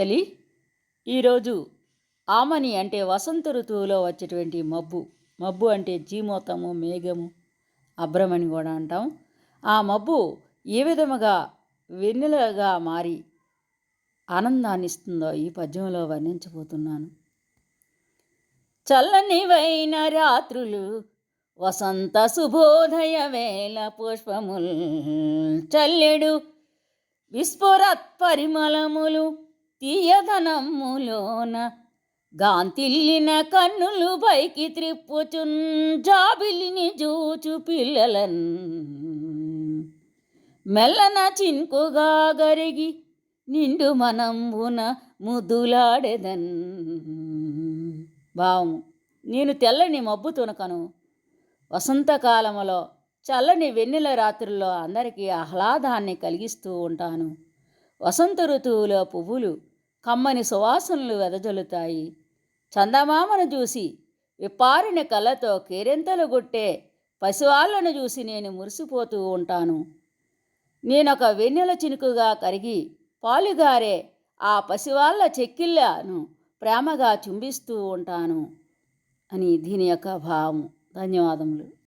తల్లి ఈరోజు ఆమని అంటే వసంత ఋతువులో వచ్చేటువంటి మబ్బు. మబ్బు అంటే జీమోతము మేఘము అభ్రమని కూడా అంటాం. ఆ మబ్బు ఏ విధముగా వెన్నెలగా మారి ఆనందాన్ని ఇస్తుందో ఈ పద్యంలో వర్ణించబోతున్నాను. చల్లనివైన రాత్రులు వసంత శుభోదయ వేళ పుష్పముల్ చల్లెడు విస్ఫురత్ పరిమళములు తీయదనములోన గాంతిల్లిన కన్నులు పైకి త్రిప్పుచున్ జాబిలిని జూచు పిల్లలన్. మెల్లన చిన్కుగా గరిగి నిండు మనంబున ముద్దులాడెదన్. భావము నేను తెల్లని మబ్బు తునకను. వసంతకాలములో చల్లని వెన్నెల రాత్రుల్లో అందరికీ ఆహ్లాదాన్ని కలిగిస్తూ ఉంటాను. వసంత ఋతువులో పువ్వులు కమ్మని సువాసనలు వెదజల్లుతాయి. చందమామను చూసి విప్పారిన కళ్ళతో కేరింతలు కొట్టే పసివాళ్ళను చూసి నేను మురిసిపోతూ ఉంటాను. నేనొక వెన్నెల చినుకుగా కరిగి పాలుగారే ఆ పసివాళ్ళ చెక్కిళ్ళను ప్రేమగా చుంబిస్తూ ఉంటాను అని దీని యొక్క భావం ధన్యవాదములు.